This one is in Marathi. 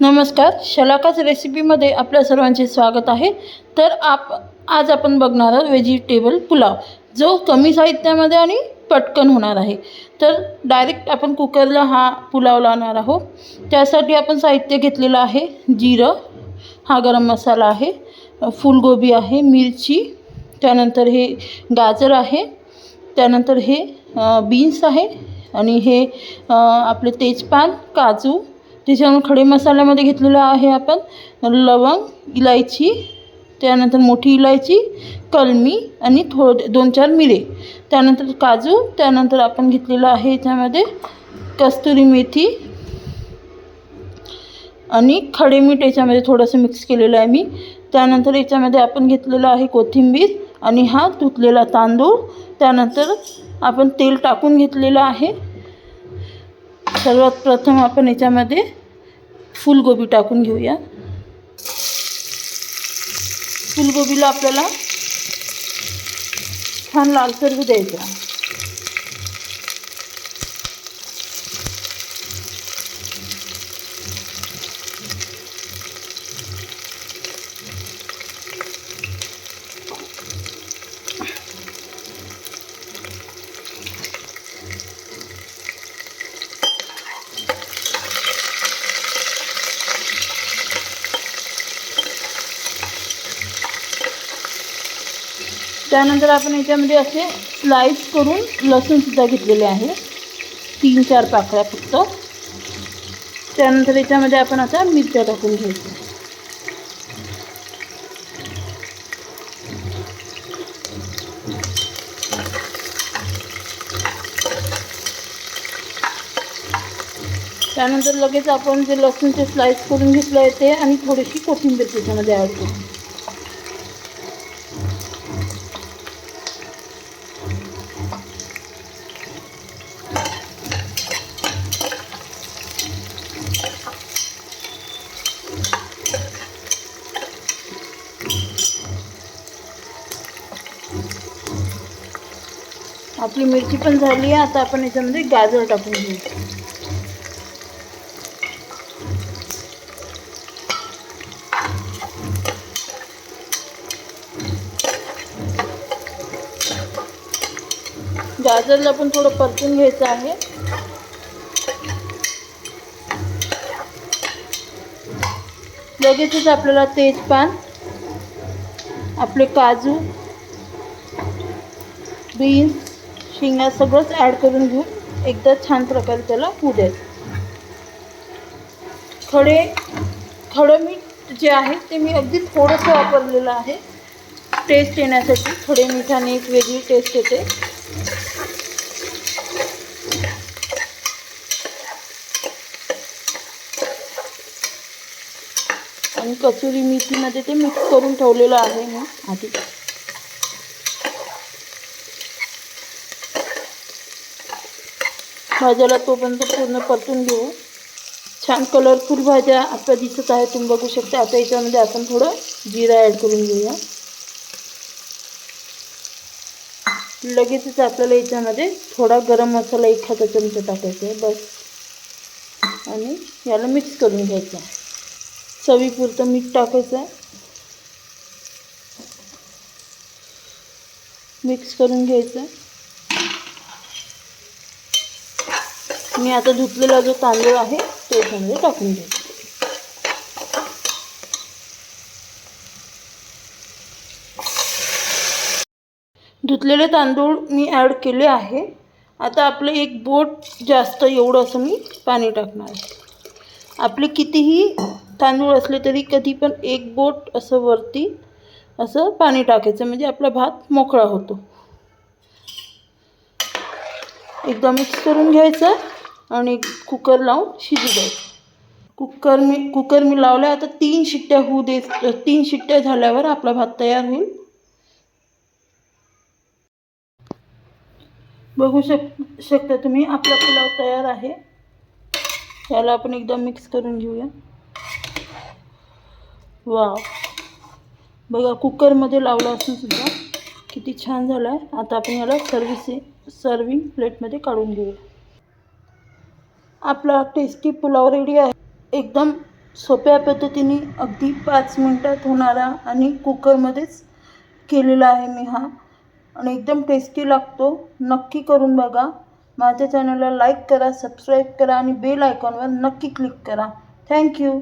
नमस्कार शलाकाच रेसिपीमध्ये आपल्या सर्वांचे स्वागत आहे. तर आप आज आपण बघणार आहोत व्हेजिटेबल पुलाव जो कमी साहित्यामध्ये आणि पटकन होणार आहे. तर डायरेक्ट आपण कुकरला हा पुलाव लावणार आहोत. त्यासाठी आपण साहित्य घेतलेलं आहे जिरं हा गरम मसाला आहे फुलगोबी आहे मिरची त्यानंतर हे गाजर आहे त्यानंतर हे बीन्स आहे आणि हे आपले तेजपान काजू त्याच्यामुळे खडे मसाल्यामध्ये घेतलेलं आहे आपण. लवंग इलायची त्यानंतर मोठी इलायची कलमी आणि थोडे दोन चार मिरे. त्यानंतर काजू त्यानंतर आपण घेतलेलं आहे याच्यामध्ये कस्तुरी मेथी आणि खडे मीठ याच्यामध्ये थोडंसं मिक्स केलेलं आहे मी. त्यानंतर याच्यामध्ये आपण घेतलेलं आहे कोथिंबीर आणि हा धुतलेला तांदूळ. त्यानंतर आपण तेल टाकून घेतलेलं आहे. सर्वात प्रथम आपण याच्यामध्ये फुलगोबी टाकून घेऊया. फुलगोबीला आपल्याला छान लालसर होऊ द्यायचा. त्यानंतर आपण याच्यामध्ये असे स्लाईस करून लसूणसुद्धा घेतलेले आहे. तीन चार पाकळ्या फक्त. त्यानंतर याच्यामध्ये आपण आता मिरच्या टाकून घ्यायच्या. त्यानंतर लगेच आपण जे लसूणचे स्लाईस करून घेतलं आहे ते आणि थोडीशी कोथिंबीर त्याच्यामध्ये ॲड करू. आपली मिरची पण झाली आहे. आता आपण याच्यामध्ये गाजर टाकून घेऊ. गाजरला पण थोडं परतून घ्यायचं आहे. लगेचच आपल्याला तेजपान आपले काजू बीन्स शेंगा सगळंच ॲड करून घेऊन एकदा छान प्रकारे त्याला होऊ द्यायचं खडे खडं मीठ जे आहे ते मी अगदी थोडंसं वापरलेलं आहे. टेस्ट येण्यासाठी खडे मिठाने एक वेगळी टेस्ट येते. आणि कसुरी मेथीमध्ये ते मिक्स करून ठेवलेलं आहे मी आधी. भाज्याला तोपर्यंत पूर्ण परतून घेऊ. छान कलरफुल भाज्या आपल्या दिसत आहे तुम्ही बघू शकता. आता याच्यामध्ये आपण थोडं जिरा ॲड करून घेऊया. लगेचच आपल्याला याच्यामध्ये थोडा गरम मसाला एखादा चमचा टाकायचा आहे बस. आणि याला मिक्स करून घ्यायचं चवीपुरतं मीठ टाकायचं मिक्स करून घ्यायचं मी आता धुतलेला जो तांदूळ आहे तो त्यामध्ये टाकून घ्यायचा धुतलेले तांदूळ मी ॲड केले आहे. आता आपलं एक बोट जास्त एवढं असं मी पाणी टाकणार आहे. आपले कितीही तांदूळ असले तरी कधी पण एक बोट असं वरती असं पाणी टाकायचं म्हणजे आपला भात मोकळा होतो. एकदा मिक्स करून घ्यायचं. आणि कुकर लावून शिजू द्यायचं. कुकर मी कुकर मी लावला आता तीन शिट्ट्या होऊ दे तीन शिट्ट्या झाल्यावर आपला भात तयार होईल. बघू शक शकता तुम्ही आपला पुलाव तयार आहे. याला आपण एकदा मिक्स करून घेऊया. वा बघा कुकरमध्ये लावला असून सुद्धा किती छान झाला आहे आता आपण याला सर्विसिंग सर्विंग प्लेटमध्ये काढून घेऊया. आपला टेस्टी पुलाव रेडी आहे. एकदम सोप्या पद्धतीने अगदी पाच मिनटात होणारा आणि कुकरमध्येच केलेला आहे मी हा. आणि एकदम टेस्टी लागतो. नक्की करून बघा. माझ्या चॅनलला लाईक करा सबस्क्राईब करा आणि बेल आयकॉनवर नक्की क्लिक करा. थँक्यू